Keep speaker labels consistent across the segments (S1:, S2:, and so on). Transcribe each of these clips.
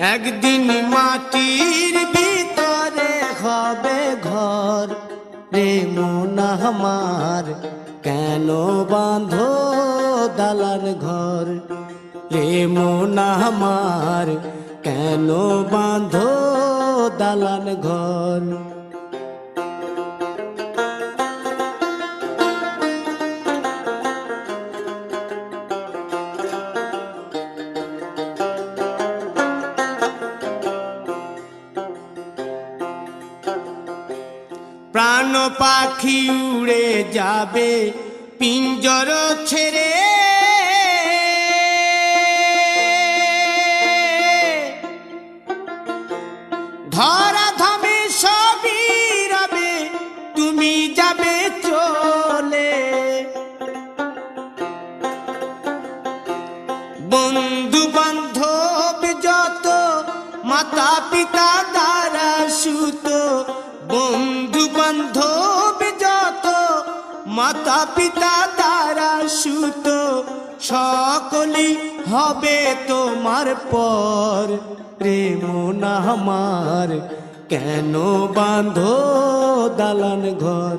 S1: একদিন মাটির ভিতরে হবে ঘর। রে মোনামার কেন বাঁধো দালান ঘর? রে মোনামার কেন বাঁধো দালান ঘর? প্রাণ পাখি উড়ে যাবে, পিঞ্জর ছেড়ে। ধরা ধমে সবই রবে, তুমি যাবে চলে। বন্ধু বান্ধব যত মাতা পিতা মাতা পিতা তারা সুত সকলি হবে তোমার পর। রে মোনা আমার, কেন বাঁধো দালান ঘর?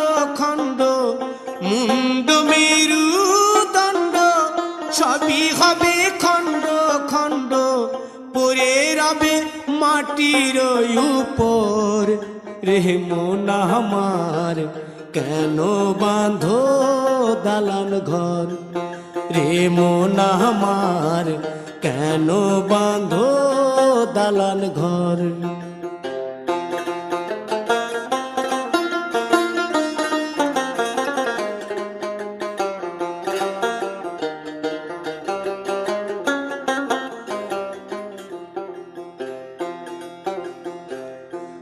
S1: মুন্ড মেরু দণ্ড, সবই হবে খণ্ড খণ্ড। পরে রবে মাটির উপর। রে মোনা আমার, কেন বাঁধো দালান ঘর? রে আমার, কেন বাঁধো দালান ঘর?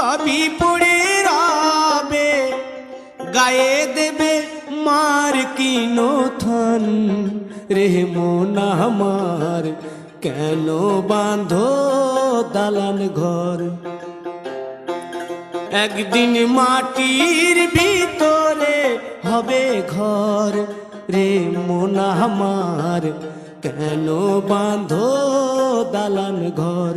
S1: সবই পড়ে রবে, গায়ে দেবে মার কি নথন রে মোনা আমার, কেন বাঁধো দালান ঘর? একদিন মাটির ভিতরে হবে ঘর। রে মোনা আমার, কেন বাঁধো দালান ঘর?